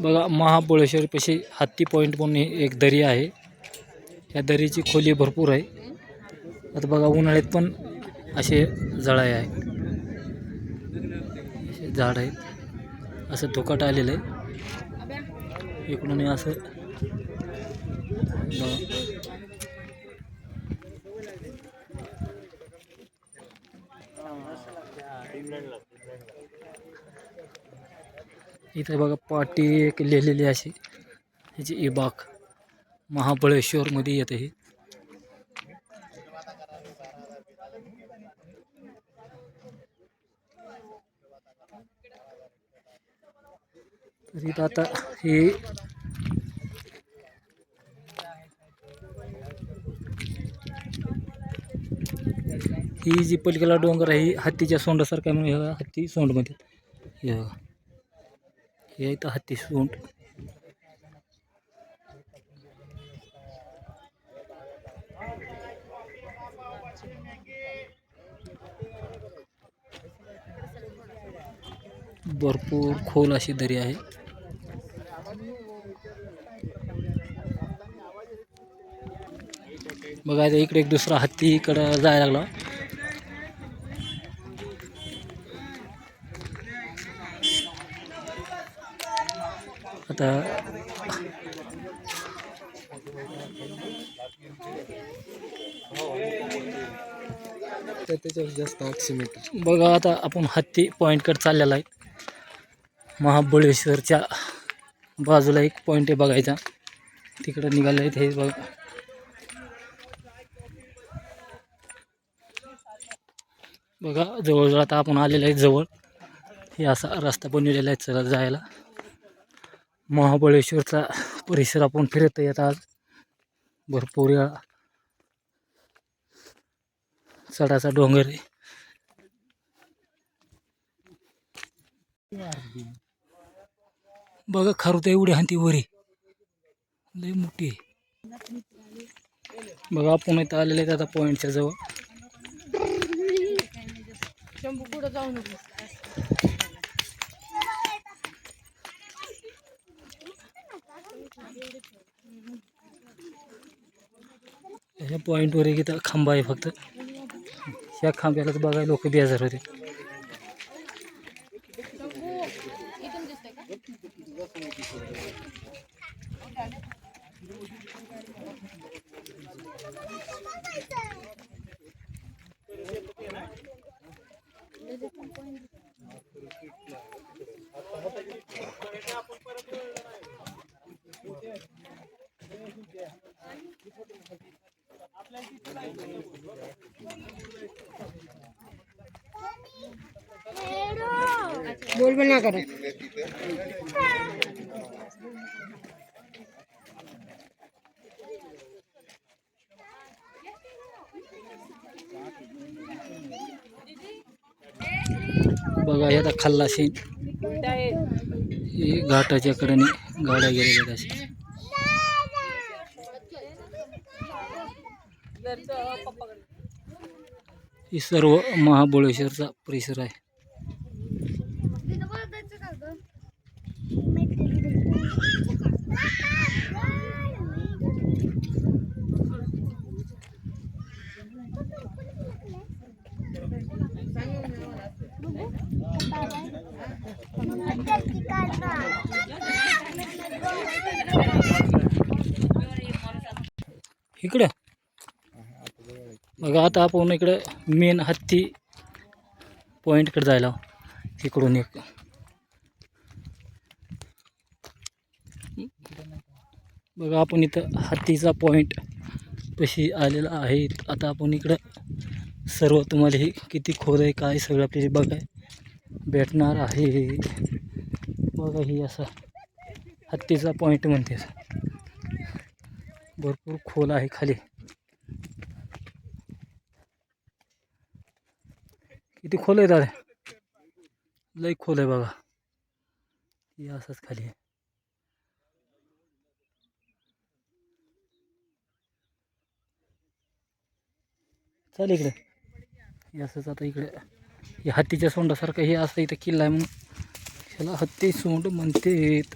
बघा महाबळेश्वरपाशी हत्ती पॉईंट म्हणून हे एक दरी आहे. या दरीची खोली भरपूर आहे. आता बघा उन्हाळ्यात पण असे जळाय आहे असे झाड आहेत. असं धोकाट आलेलं आहे. इकडून असं बघा. इथे बघा पाटी एक लिहिलेली अशी. ह्याची इबाग महाबळेश्वरमध्ये येते हे आता हे ही जी पलीकडला डोंगर ही हत्तीच्या सोंडासारखं हत्ती सोंडमध्ये. हे बघा. हे इथं हत्ती सोंड भरपूर खोल अशी दरी आहे. बघा आता इकडे एक दुसरा हत्ती इकडं जायला लागला. आता त्याच्यावर जास्त ऑक्सिमीटर बघा आता आपण हत्ती पॉईंटकडे चाललेला आहे. महाबळेश्वरच्या बाजूला एक पॉईंट आहे बघायचा. तिकडं निघालं आहे हे बघा. बघा जवळजवळ आता आपण आलेलो आहे जवळ. हे असा रस्ता बनवलेला आहे चला जायला. महाबळेश्वरचा परिसर आपण फिरत येत आज. भरपूर या चढाचा डोंगर आहे. बघा खरं एवढी हाती वरी. लय मोठी आहे. बघा आपण इथं आलेले आहेत आता पॉईंटच्या जवळ. शंभू जाऊ नको. ह्या पॉईंटवर एक इथं खांब आहे फक्त. ह्या खांब्यालाच बघायला लोक बेजार होते. इथून ना करो. बघा हे खाल्ला सीन घाटाच्या कडेने गाड्या गेलेल्या असे ही सर्व महाबळेश्वरचा परिसर आहे. इकडं. बघा आता आपण इकडं मेन हत्ती पॉईंटकडे जायला. इकडून एक. बघा आपण इथं हत्तीचा पॉईंट पशी आलेला आहे. आता आपण इकडं सर्व तुम्हाला हे किती खोल आहे काय सगळं आपल्याला बघाय भेटणार आहे. बघा ही असा हत्तीचा पॉईंट म्हणते. भरपूर खोल आहे खाली. किती खोल आहे दादा? लई खोल आहे बघा. ही असंच खाली आहे. चाल इकडे. हे असंच आता इकडे. हे हत्तीच्या सोंडासारखं हे असं इथं किल्ला आहे म्हणून. ह्याला हत्ती सोंड म्हणतेत.